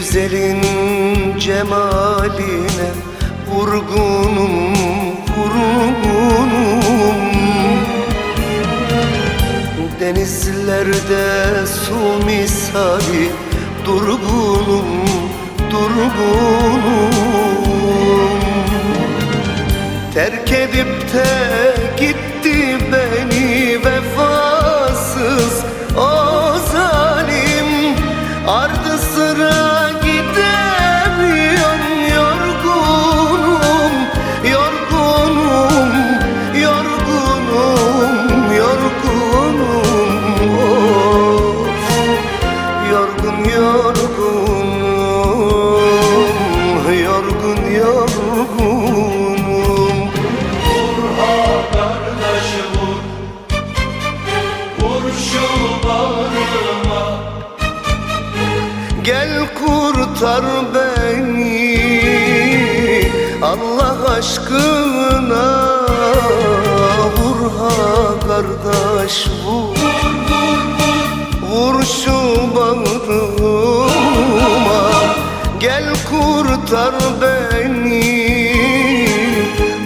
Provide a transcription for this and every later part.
güzelin cemaline Vurgunum, vurgunum. Denizlerde su misali Durgunum, durgunum. Terk edip de gitti yorgun yorgunum. Yorgun yorgunum. Kardeşi vur Vur şu bağrıma Gel kurtar beni Allah aşkına. Vur ha kardeş Vur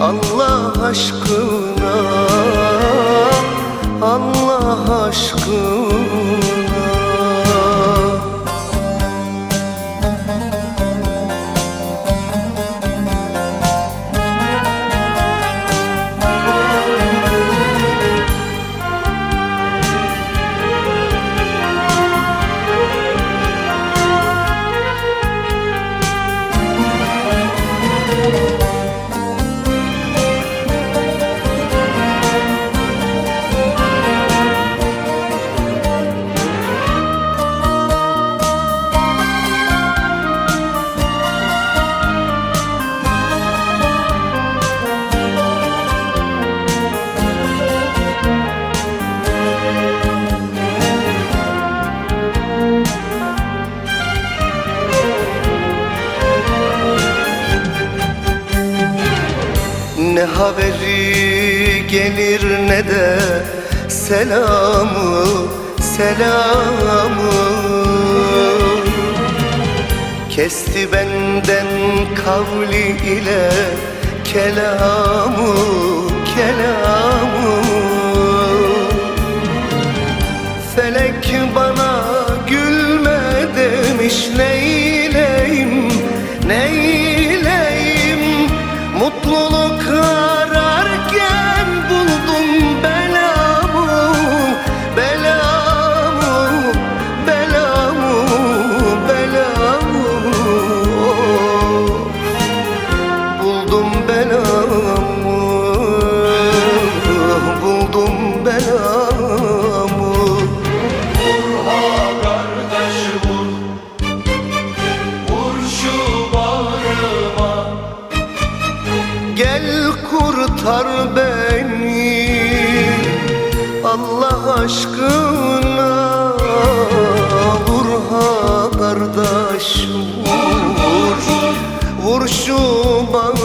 Allah aşkına Allah aşkına Haberi gelir ne de selamı selamı. Kesti benden kavli ile kelamı kelamı. Felek bana gülme demiş neyleyim belamı. Vur ha kardeş vur Vur şu bağrıma Gel kurtar beni Allah aşkına Vur ha kardeş vur Vur, vur şu bağrıma